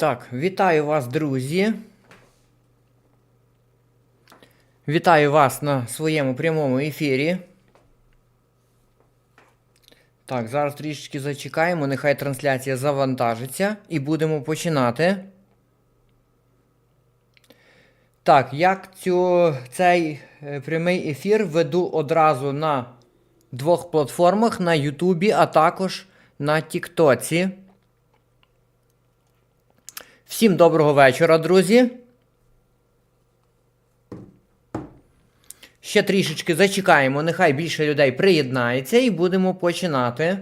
Так, вітаю вас, друзі. Вітаю вас на своєму прямому ефірі. Так, зараз трішечки зачекаємо, нехай трансляція завантажиться і будемо починати. Так, як цю, цей е, прямий ефір веду одразу на двох платформах на Ютубі, а також на Тіктоці. Всім доброго вечора, друзі. Ще трішечки зачекаємо, нехай більше людей приєднається і будемо починати.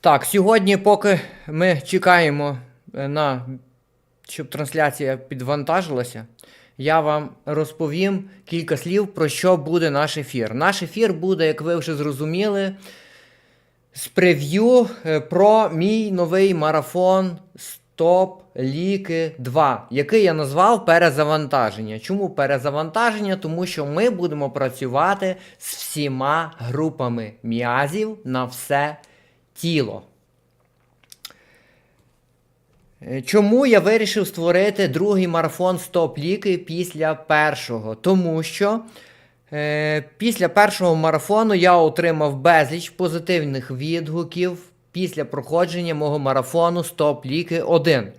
Так, сьогодні, поки ми чекаємо е, на щоб трансляція підвантажилася, я вам розповім кілька слів про що буде наш ефір. Наш ефір буде, як ви вже зрозуміли, з прев'ю е, про мій новий марафон Стоп Ліки 2, який я назвав перезавантаження. Чому перезавантаження? Тому що ми будемо працювати з всіма групами м'язів на все тіло. Е, Чому я вирішив створити другий марафон Стоп ліки після першого? Тому що е, після першого марафону я отримав безліч позитивних відгуків після проходження мого марафону Стоп ліки 1.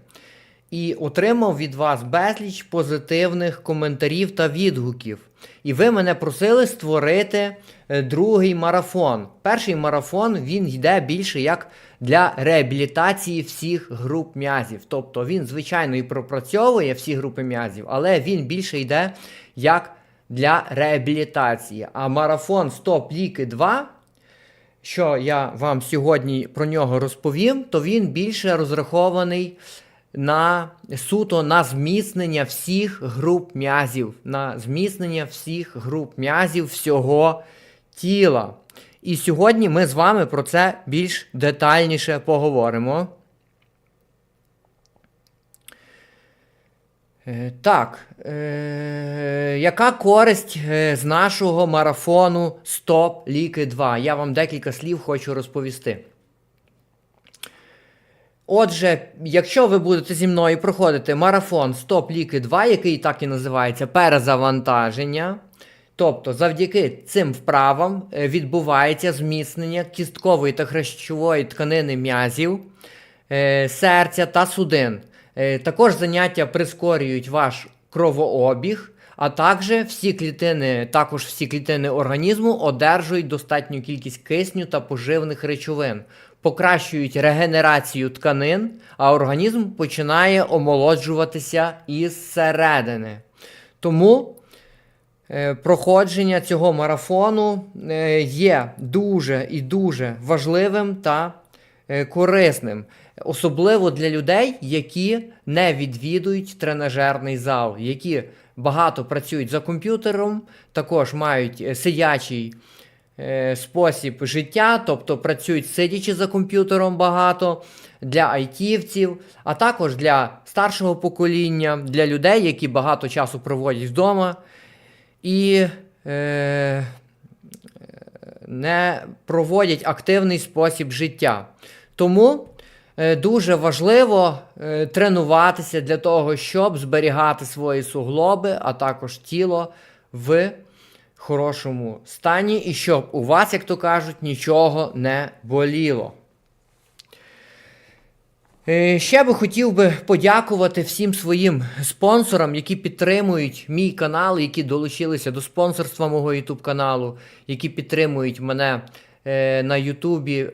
І отримав від вас безліч позитивних коментарів та відгуків. І ви мене просили створити е, другий марафон. Перший марафон він йде більше як для реабілітації всіх груп м'язів. Тобто він, звичайно, і пропрацьовує всі групи м'язів, але він більше йде як для реабілітації. А марафон Стоп Ліки 2 що я вам сьогодні про нього розповім, то він більше розрахований на суто на зміцнення всіх груп м'язів, на зміцнення всіх груп м'язів всього тіла. І сьогодні ми з вами про це більш детальніше поговоримо. Е, Так, е, яка користь е, з нашого марафону Стоп Ліки 2? Я вам декілька слів хочу розповісти. Отже, якщо ви будете зі мною проходити марафон Стоп Ліки 2, який так і називається перезавантаження, тобто завдяки цим вправам е, відбувається зміцнення кісткової та хрящової тканини м'язів, е, серця та судин. Е, Також заняття прискорюють ваш кровообіг, а також всі клітини, також всі клітини організму одержують достатню кількість кисню та поживних речовин, покращують регенерацію тканин, а організм починає омолоджуватися із середини. Тому е, проходження цього марафону е, є дуже і дуже важливим та е, корисним, особливо для людей, які не відвідують тренажерний зал, які багато працюють за комп'ютером, також мають сидячий спосіб життя, тобто працюють сидячи за комп'ютером багато для айтівців, а також для старшого покоління, для людей, які багато часу проводять вдома і е, не проводять активний спосіб життя. Тому е, дуже важливо е, тренуватися для того, щоб зберігати свої суглоби, а також тіло в хорошому стані, і щоб у вас, як то кажуть, нічого не боліло. Е, Ще би хотів би подякувати всім своїм спонсорам, які підтримують мій канал, які долучилися до спонсорства мого YouTube каналу, які підтримують мене е, на Ютубі,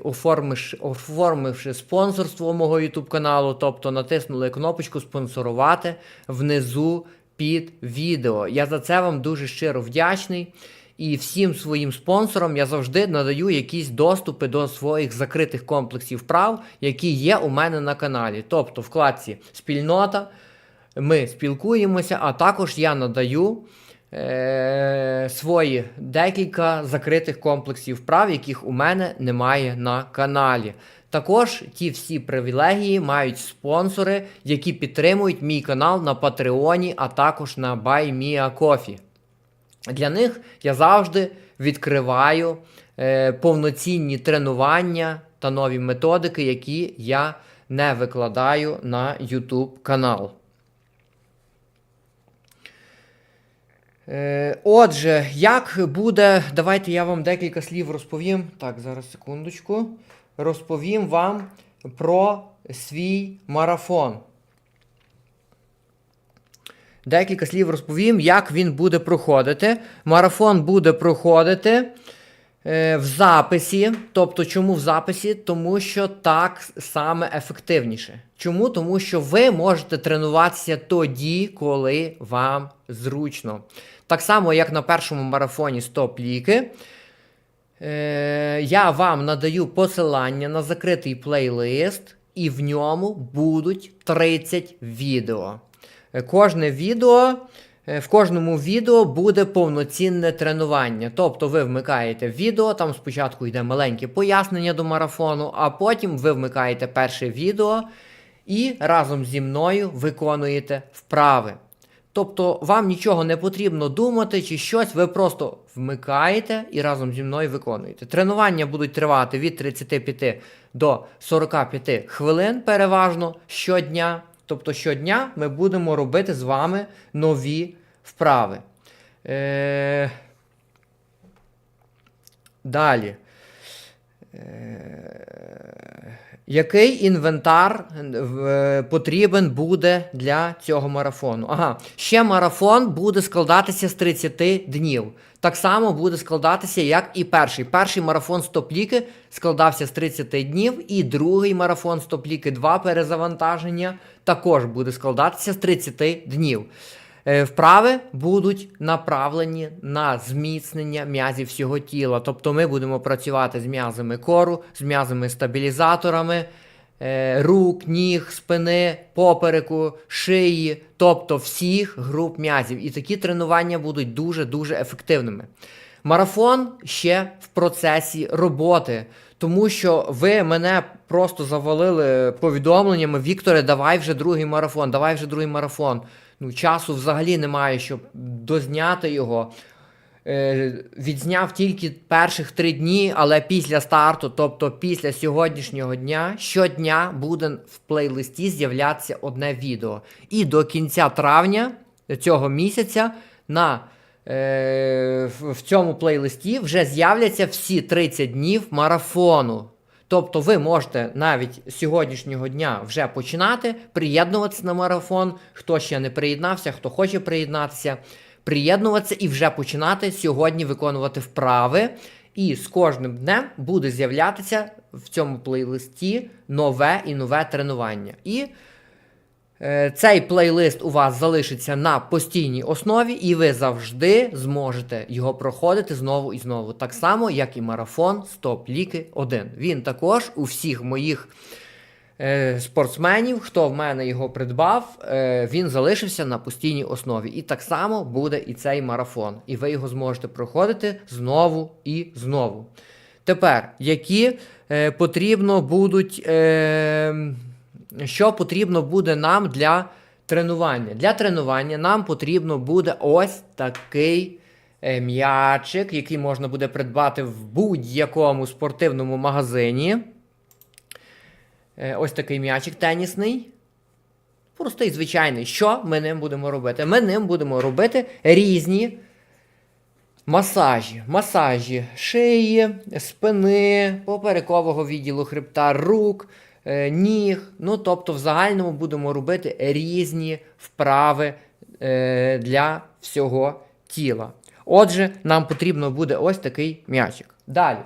оформивши, спонсорство мого YouTube каналу, тобто натиснули кнопочку спонсорувати внизу під відео. Я за це вам дуже щиро вдячний. І всім своїм спонсорам я завжди надаю якісь доступи до своїх закритих комплексів прав, які є у мене на каналі. Тобто вкладці спільнота ми спілкуємося, а також я надаю е- свої декілька закритих комплексів прав, яких у мене немає на каналі. Також ті всі привілегії мають спонсори, які підтримують мій канал на Патреоні, а також на BuyMeACoffee. Для них я завжди відкриваю е, повноцінні тренування та нові методики, які я не викладаю на YouTube канал. Отже, як буде, давайте я вам декілька слів розповім. Так, зараз секундочку. Розповім вам про свій марафон. Декілька слів розповім, як він буде проходити. Марафон буде проходити е, в записі. Тобто, чому в записі? Тому що так саме ефективніше. Чому? Тому що ви можете тренуватися тоді, коли вам зручно. Так само, як на першому марафоні Стоп ліки. Е, я вам надаю посилання на закритий плейлист, і в ньому будуть 30 відео. Е, Кожне відео, е, в кожному відео буде повноцінне тренування. Тобто ви вмикаєте відео, там спочатку йде маленьке пояснення до марафону, а потім ви вмикаєте перше відео і разом зі мною виконуєте вправи. Тобто вам нічого не потрібно думати чи щось, ви просто вмикаєте і разом зі мною виконуєте. Тренування будуть тривати від 35 до 45 хвилин переважно щодня. Тобто щодня ми будемо робити з вами нові вправи. Е... Далі. Е, Який інвентар е, потрібен буде для цього марафону? Ага, ще марафон буде складатися з 30 днів. Так само буде складатися, як і перший. Перший марафон стоп-ліки складався з 30 днів, і другий марафон стоп-ліки 2 перезавантаження також буде складатися з 30 днів. Е, Вправи будуть направлені на зміцнення м'язів всього тіла. Тобто ми будемо працювати з м'язами кору, з м'язами стабілізаторами е, рук, ніг, спини, попереку, шиї, тобто всіх груп м'язів. І такі тренування будуть дуже-дуже ефективними. Марафон ще в процесі роботи, тому що ви мене просто завалили повідомленнями: Вікторе, давай вже другий марафон, давай вже другий марафон. Ну, часу взагалі немає, щоб дозняти його. Е, відзняв тільки перших три дні, але після старту, тобто після сьогоднішнього дня, щодня буде в плейлисті з'являтися одне відео. І до кінця травня цього місяця на е, в- цьому плейлисті вже з'являться всі 30 днів марафону. Тобто ви можете навіть з сьогоднішнього дня вже починати приєднуватися на марафон. Хто ще не приєднався, хто хоче приєднатися, приєднуватися і вже починати сьогодні виконувати вправи. І з кожним днем буде з'являтися в цьому плейлисті нове і нове тренування. І Цей плейлист у вас залишиться на постійній основі, і ви завжди зможете його проходити знову і знову. Так само, як і марафон Стоп Ліки 1. Він також у всіх моїх е, спортсменів, хто в мене його придбав, е, він залишився на постійній основі. І так само буде і цей марафон. І ви його зможете проходити знову і знову. Тепер, які е, потрібно будуть. Е, що потрібно буде нам для тренування? Для тренування нам потрібно буде ось такий е, м'ячик, який можна буде придбати в будь-якому спортивному магазині. Е, Ось такий м'ячик тенісний. Простий, звичайний. Що ми ним будемо робити? Ми ним будемо робити різні масажі. Масажі шиї, спини, поперекового відділу хребта, рук, ніг. Ну, тобто, в загальному будемо робити різні вправи е, для всього тіла. Отже, нам потрібно буде ось такий м'ячик. Далі.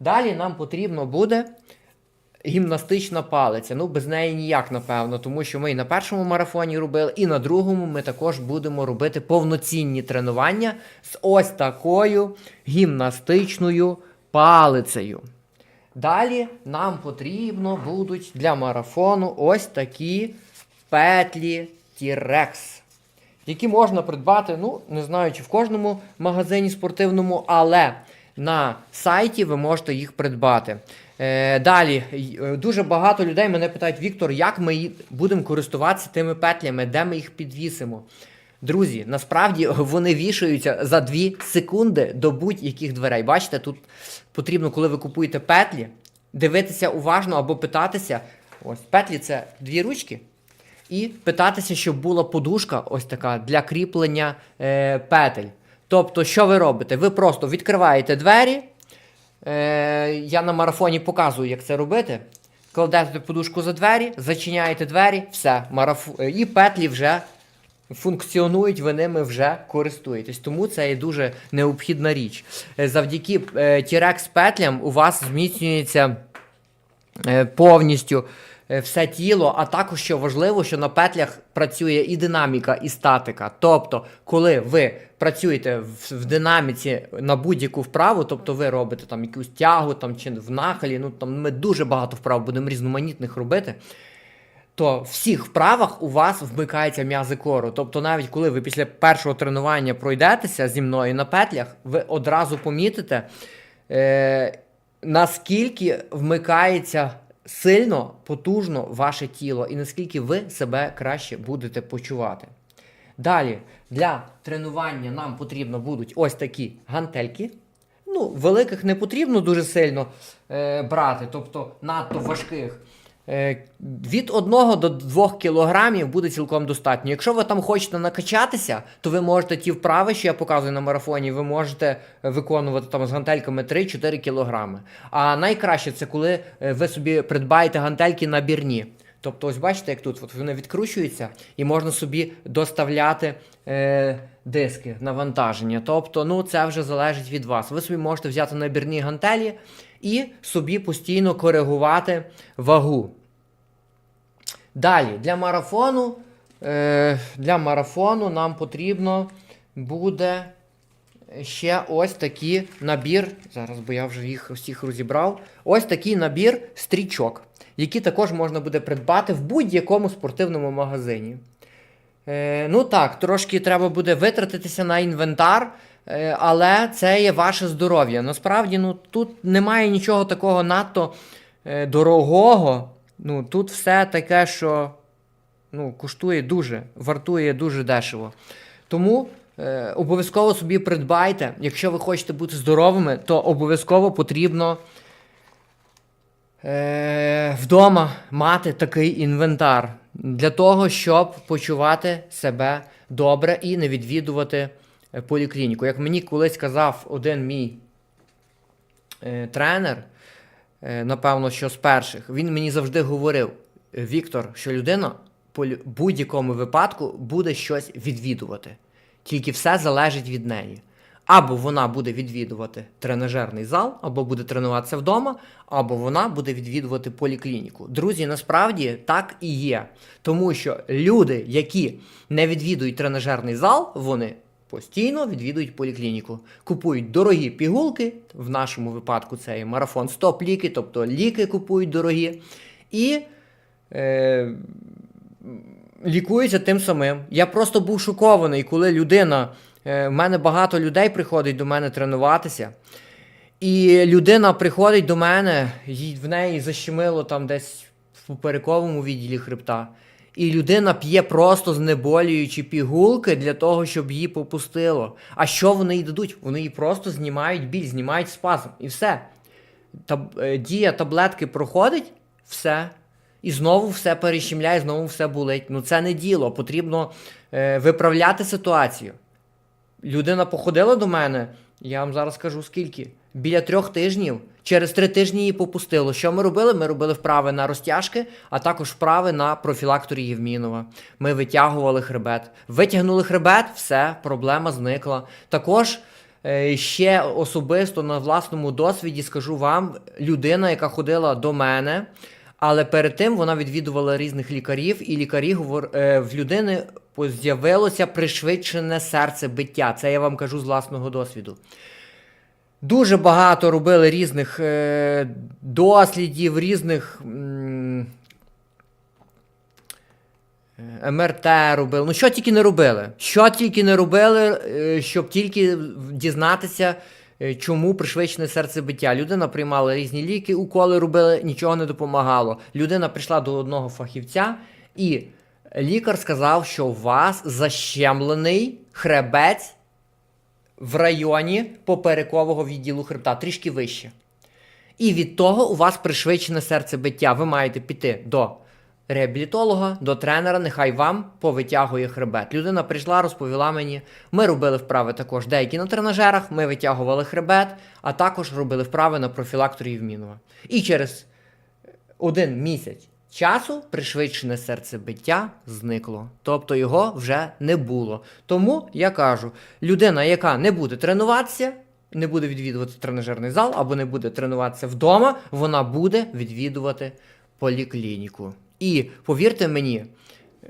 Далі нам потрібно буде гімнастична палиця. Ну, без неї ніяк, напевно, тому що ми і на першому марафоні робили, і на другому ми також будемо робити повноцінні тренування з ось такою гімнастичною палицею. Далі нам потрібно будуть для марафону ось такі петлі T-Rex, які можна придбати, ну, не знаю, чи в кожному магазині спортивному, але на сайті ви можете їх придбати. Е, далі, е, дуже багато людей мене питають, Віктор, як ми будемо користуватися тими петлями, де ми їх підвісимо? Друзі, насправді вони вішаються за 2 секунди до будь-яких дверей. Бачите, тут потрібно, коли ви купуєте петлі, дивитися уважно або питатися. Ось петлі це дві ручки. І питатися, щоб була подушка ось така для кріплення е, петель. Тобто, що ви робите? Ви просто відкриваєте двері. Е, я на марафоні показую, як це робити. Кладете подушку за двері, зачиняєте двері, все, мараф... і петлі вже функціонують, ви ними вже користуєтесь. Тому це є дуже необхідна річ. Е, Завдяки е, T-Rex петлям у вас зміцнюється е, повністю е, все тіло, а також що важливо, що на петлях працює і динаміка, і статика. Тобто, коли ви працюєте в динаміці на будь-яку вправу, тобто ви робите там якусь тягу там, чи в нахилі, ну там ми дуже багато вправ будемо різноманітних робити. То в всіх вправах у вас вмикаються м'язи кору. Тобто, навіть коли ви після першого тренування пройдетеся зі мною на петлях, ви одразу помітите, е, наскільки вмикається сильно, потужно ваше тіло, і наскільки ви себе краще будете почувати. Далі, для тренування нам потрібно будуть ось такі гантельки. Ну, великих не потрібно дуже сильно е, брати, тобто надто важких. Е, від 1 до 2 кілограмів буде цілком достатньо. Якщо ви там хочете накачатися, то ви можете ті вправи, що я показую на марафоні, ви можете виконувати там з гантельками 3-4 кілограми. А найкраще це коли е, ви собі придбаєте гантельки набірні. Тобто, ось бачите, як тут от вони відкручуються, і можна собі доставляти е, диски навантаження. Тобто, ну це вже залежить від вас. Ви собі можете взяти набірні гантелі і собі постійно коригувати вагу. Далі, для марафону, е, для марафону нам потрібно буде ще ось такий набір. Зараз, бо я вже їх всіх розібрав. Ось такий набір стрічок, які також можна буде придбати в будь-якому спортивному магазині. Е, ну так, трошки треба буде витратитися на інвентар, але це є ваше здоров'я. Насправді, ну тут немає нічого такого надто е, дорогого. Ну, тут все таке, що ну, коштує дуже, вартує дуже дешево. Тому е, обов'язково собі придбайте. Якщо ви хочете бути здоровими, то обов'язково потрібно е, вдома мати такий інвентар для того, щоб почувати себе добре і не відвідувати е, поліклініку. Як мені колись казав один мій е, тренер, е, напевно, що з перших, він мені завжди говорив: Віктор, що людина по будь-якому випадку буде щось відвідувати. Тільки все залежить від неї. Або вона буде відвідувати тренажерний зал, або буде тренуватися вдома, або вона буде відвідувати поліклініку. Друзі, насправді так і є. Тому що люди, які не відвідують тренажерний зал, вони постійно відвідують поліклініку. Купують дорогі пігулки, в нашому випадку це є марафон стоп ліки, тобто ліки купують дорогі. І е, лікуються тим самим. Я просто був шокований, коли людина. е, В мене багато людей приходить до мене тренуватися. І людина приходить до мене, в неї защемило там десь в поперековому відділі хребта. І людина п'є просто знеболюючі пігулки для того, щоб її попустило. А що вони їй дадуть? Вони їй просто знімають біль, знімають спазм. І все. Таб- е, дія таблетки проходить, все. І знову все перещемляє, знову все болить. Ну це не діло. Потрібно е, виправляти ситуацію. Людина походила до мене, я вам зараз скажу скільки. Біля трьох тижнів. Через три тижні її попустило. Що ми робили? Ми робили вправи на розтяжки, а також вправи на профілакторі Євмінова. Ми витягували хребет. Витягнули хребет, все, проблема зникла. Також е, ще особисто на власному досвіді скажу вам, людина, яка ходила до мене, але перед тим вона відвідувала різних лікарів, і лікарі говор... е, в людини з'явилося пришвидшене серцебиття. Це я вам кажу з власного досвіду. Дуже багато робили різних е, дослідів, різних е, МРТ робили. Ну, що тільки не робили. Що тільки не робили, е, щоб тільки дізнатися, е, чому пришвидшене серцебиття. Людина приймала різні ліки, уколи робили, нічого не допомагало. Людина прийшла до одного фахівця і Лікар сказав, що у вас защемлений хребець в районі поперекового відділу хребта, трішки вище. І від того у вас пришвидшене серцебиття. Ви маєте піти до реабілітолога, до тренера, нехай вам повитягує хребет. Людина прийшла, розповіла мені. Ми робили вправи також деякі на тренажерах, ми витягували хребет, а також робили вправи на профілакторі Євмінова. І через один місяць часу пришвидшене серцебиття зникло. Тобто його вже не було. Тому я кажу: людина, яка не буде тренуватися, не буде відвідувати тренажерний зал або не буде тренуватися вдома, вона буде відвідувати поліклініку. І повірте мені,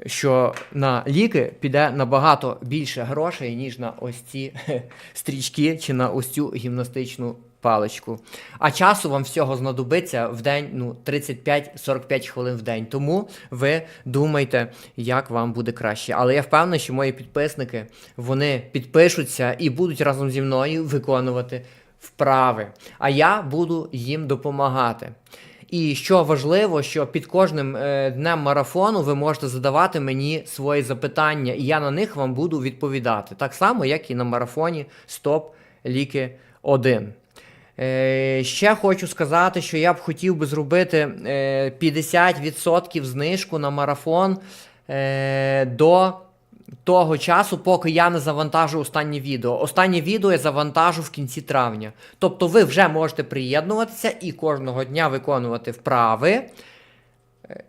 що на ліки піде набагато більше грошей, ніж на ось ці стрічки чи на ось цю гімнастичну паличку. А часу вам всього знадобиться в день ну, 35-45 хвилин в день. Тому ви думайте, як вам буде краще. Але я впевнений, що мої підписники вони підпишуться і будуть разом зі мною виконувати вправи. А я буду їм допомагати. І що важливо, що під кожним е, днем марафону ви можете задавати мені свої запитання, і я на них вам буду відповідати. Так само, як і на марафоні Стоп Ліки 1. Е, ще хочу сказати, що я б хотів би зробити е, 50% знижку на марафон е, до того часу, поки я не завантажу останнє відео. Останнє відео я завантажу в кінці травня. Тобто ви вже можете приєднуватися і кожного дня виконувати вправи.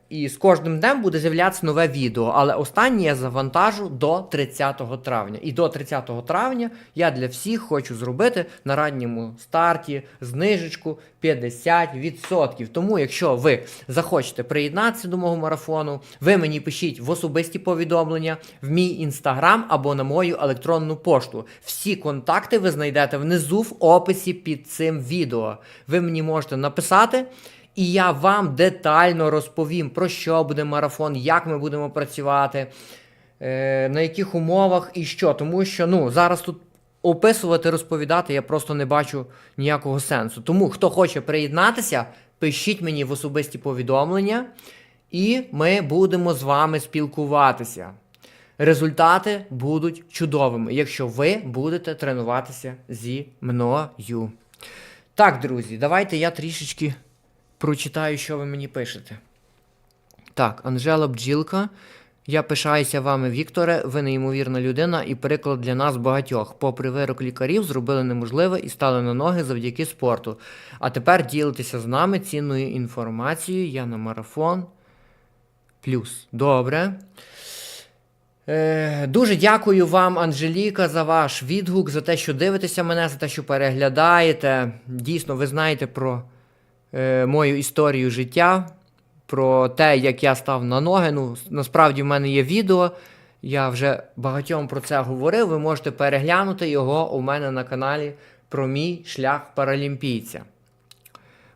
І з кожним днем буде з'являтися нове відео, але останнє я завантажу до 30 травня. І до 30 травня я для всіх хочу зробити на ранньому старті знижечку 50%. Тому, якщо ви захочете приєднатися до мого марафону, ви мені пишіть в особисті повідомлення в мій інстаграм або на мою електронну пошту. Всі контакти ви знайдете внизу в описі під цим відео. Ви мені можете написати. І я вам детально розповім, про що буде марафон, як ми будемо працювати, е, на яких умовах і що. Тому що ну, зараз тут описувати, розповідати я просто не бачу ніякого сенсу. Тому, хто хоче приєднатися, пишіть мені в особисті повідомлення, і ми будемо з вами спілкуватися. Результати будуть чудовими, якщо ви будете тренуватися зі мною. Так, друзі, давайте я трішечки прочитаю, що ви мені пишете. Так, Анжела Бджілка. Я пишаюся вами, Вікторе. Ви неймовірна людина і приклад для нас багатьох. Попри вирок лікарів, зробили неможливе і стали на ноги завдяки спорту. А тепер ділитеся з нами цінною інформацією. Я на марафон. Плюс. Добре. Е, дуже дякую вам, Анжеліка, за ваш відгук, за те, що дивитеся мене, за те, що переглядаєте. Дійсно, ви знаєте про е, мою історію життя, про те, як я став на ноги. Ну, насправді в мене є відео. Я вже багатьом про це говорив. Ви можете переглянути його у мене на каналі про мій шлях паралімпійця.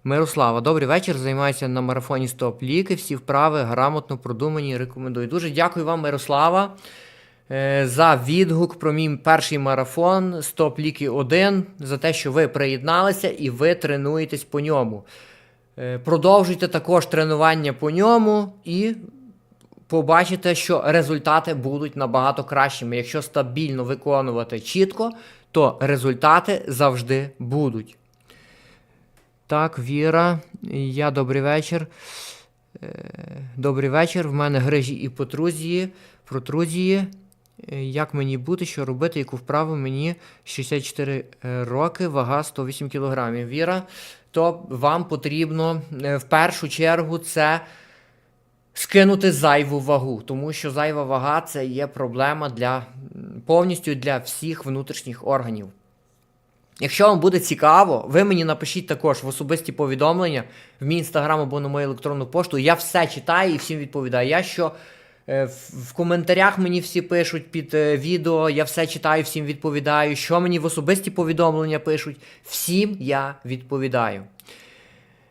Мирослава, добрий вечір. Займаюся на марафоні Стоп Ліки. Всі вправи грамотно продумані. Рекомендую. Дуже дякую вам, Мирослава, за відгук про мій перший марафон Стоп Ліки 1, за те, що ви приєдналися і ви тренуєтесь по ньому. Е, Продовжуйте також тренування по ньому і побачите, що результати будуть набагато кращими. Якщо стабільно виконувати чітко, то результати завжди будуть. Так, Віра, я добрий вечір. Е, Добрий вечір. В мене грижі і потрузії, протрузії. Е, Як мені бути, що робити, яку вправу мені 64 роки, вага 108 кг. Віра, то вам потрібно е, в першу чергу це скинути зайву вагу, тому що зайва вага це є проблема для повністю для всіх внутрішніх органів. Якщо вам буде цікаво, ви мені напишіть також в особисті повідомлення в мій інстаграм або на мою електронну пошту. Я все читаю і всім відповідаю. Я що е, в, в коментарях мені всі пишуть під е, відео, я все читаю, всім відповідаю. Що мені в особисті повідомлення пишуть, всім я відповідаю.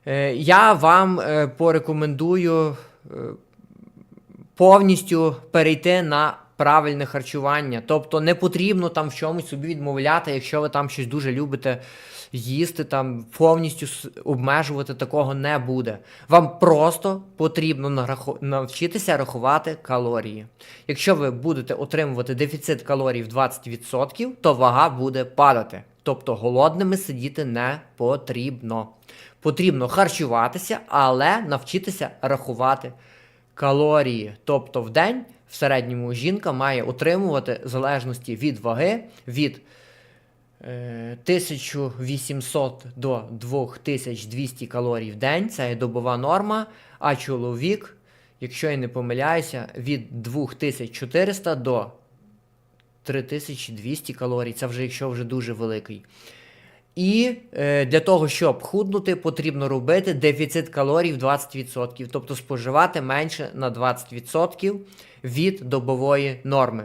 Е, я вам е, порекомендую е, повністю перейти на правильне харчування. Тобто не потрібно там в чомусь собі відмовляти, якщо ви там щось дуже любите їсти, там повністю обмежувати такого не буде. Вам просто потрібно навчитися рахувати калорії. Якщо ви будете отримувати дефіцит калорій в 20%, то вага буде падати. Тобто голодними сидіти не потрібно. Потрібно харчуватися, але навчитися рахувати калорії. Тобто в день в середньому жінка має отримувати в залежності від ваги від е, 1800 до 2200 калорій в день. Це є добова норма. А чоловік, якщо я не помиляюся, від 2400 до 3200 калорій. Це вже якщо вже дуже великий. І е, для того, щоб худнути, потрібно робити дефіцит калорій в 20%, тобто споживати менше на 20% від добової норми.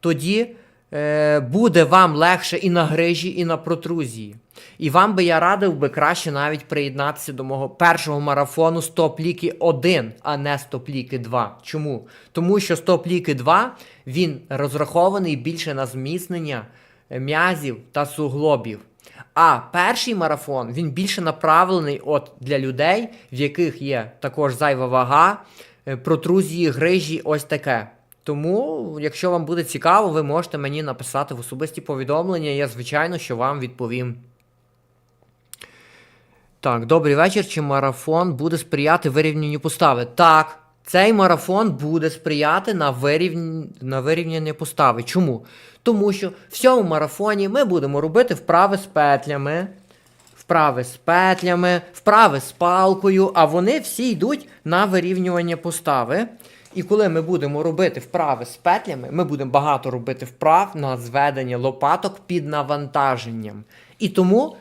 Тоді е, буде вам легше і на грижі, і на протрузії. І вам би я радив би краще навіть приєднатися до мого першого марафону Стоп ліки 1, а не Стоп ліки 2. Чому? Тому що Стоп ліки 2 він розрахований більше на зміцнення е, м'язів та суглобів. А перший марафон він більше направлений от для людей, в яких є також зайва вага, е, протрузії, грижі, ось таке. Тому, якщо вам буде цікаво, ви можете мені написати в особисті повідомлення. Я, звичайно, що вам відповім. Так, добрий вечір. Чи марафон буде сприяти вирівнянню постави? Так, цей марафон буде сприяти на, вирівн... на вирівняння постави. Чому? Тому що в цьому марафоні ми будемо робити вправи з петлями, вправи з петлями, вправи з палкою, а вони всі йдуть на вирівнювання постави. І коли ми будемо робити вправи з петлями, ми будемо багато робити вправ на зведення лопаток під навантаженням. І тому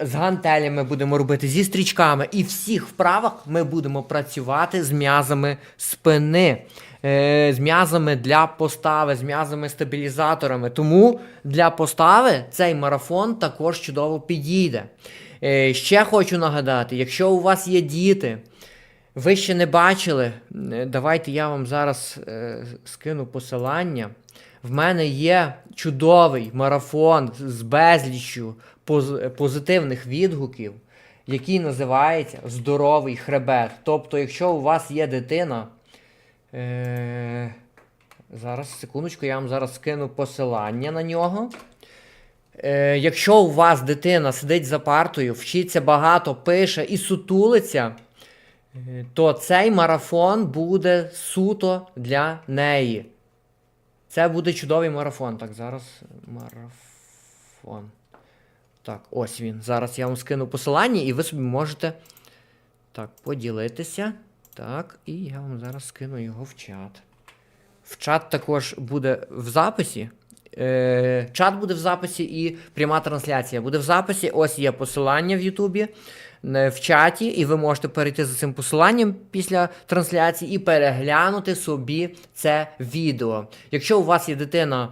з гантелями будемо робити зі стрічками, і всіх вправах ми будемо працювати з м'язами спини, е, з м'язами для постави, з м'язами стабілізаторами. Тому для постави цей марафон також чудово підійде. Е, ще хочу нагадати: якщо у вас є діти, ви ще не бачили, е, давайте я вам зараз е, скину посилання. В мене є чудовий марафон з безліччю поз- позитивних відгуків, який називається Здоровий хребет. Тобто, якщо у вас є дитина, е, зараз секундочку, я вам зараз скину посилання на нього. Е, якщо у вас дитина сидить за партою, вчиться багато, пише і сутулиться, е, то цей марафон буде суто для неї. Це буде чудовий марафон. Так, зараз марафон. Так, ось він. Зараз я вам скину посилання, і ви собі можете так, поділитися. Так, і я вам зараз скину його в чат. В чат також буде в записі. Е, чат буде в записі і пряма трансляція буде в записі. Ось є посилання в Ютубі в чаті, і ви можете перейти за цим посиланням після трансляції і переглянути собі це відео. Якщо у вас є дитина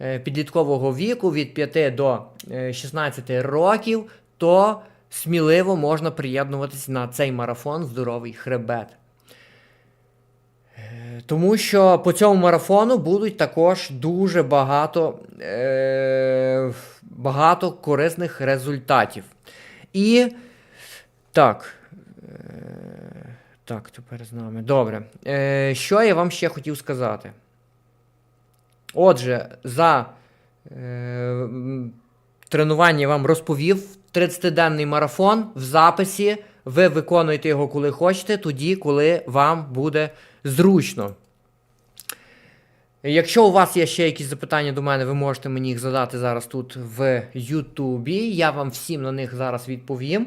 е, підліткового віку від 5 до е, 16 років, то сміливо можна приєднуватися на цей марафон Здоровий хребет. Тому що по цьому марафону будуть також дуже багато, е, багато корисних результатів. І так. Е, так, тепер з нами. Добре. Е, що я вам ще хотів сказати? Отже, за е, тренування вам розповів 30-денний марафон в записі. Ви виконуєте його, коли хочете, тоді, коли вам буде зручно. Якщо у вас є ще якісь запитання до мене, ви можете мені їх задати зараз тут в Ютубі. Я вам всім на них зараз відповім.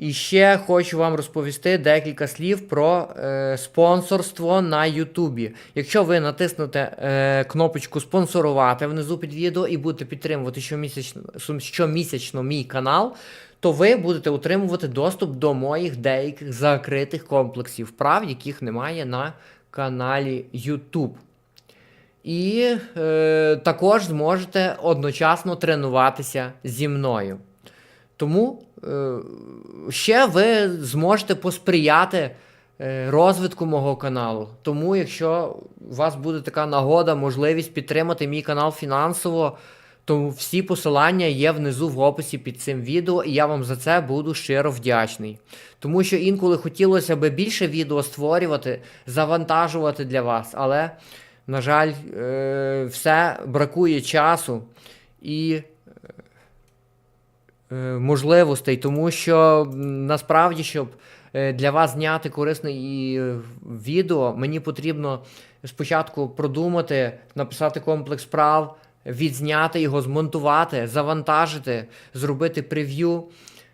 І ще хочу вам розповісти декілька слів про е, спонсорство на Ютубі. Якщо ви натиснете е, кнопочку спонсорувати внизу під відео і будете підтримувати щомісячно, щомісячно мій канал, то ви будете отримувати доступ до моїх деяких закритих комплексів вправ, яких немає на каналі YouTube. І е, також зможете одночасно тренуватися зі мною. Тому е, ще ви зможете посприяти е, розвитку мого каналу. Тому, якщо у вас буде така нагода, можливість підтримати мій канал фінансово, то всі посилання є внизу в описі під цим відео, і я вам за це буду щиро вдячний. Тому що інколи хотілося би більше відео створювати, завантажувати для вас, але, на жаль, е, все бракує часу і можливостей, тому що насправді, щоб е, для вас зняти корисне е, відео, мені потрібно спочатку продумати, написати комплекс справ, відзняти його, змонтувати, завантажити, зробити прев'ю.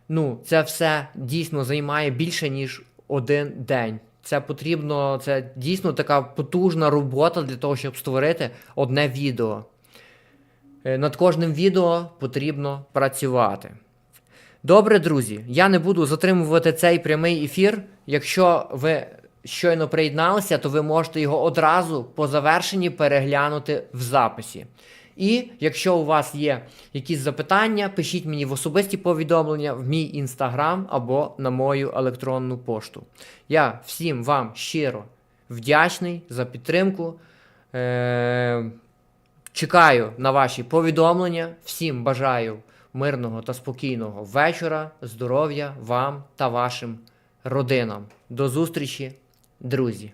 Ну, це все дійсно займає більше, ніж один день. Це потрібно, це дійсно така потужна робота для того, щоб створити одне відео. Е, Над кожним відео потрібно працювати. Добре, друзі, я не буду затримувати цей прямий ефір. Якщо ви щойно приєдналися, то ви можете його одразу по завершенні переглянути в записі. І якщо у вас є якісь запитання, пишіть мені в особисті повідомлення в мій інстаграм або на мою електронну пошту. Я всім вам щиро вдячний за підтримку. Е- Чекаю на ваші повідомлення. Всім бажаю мирного та спокійного вечора, здоров'я вам та вашим родинам. До зустрічі, друзі!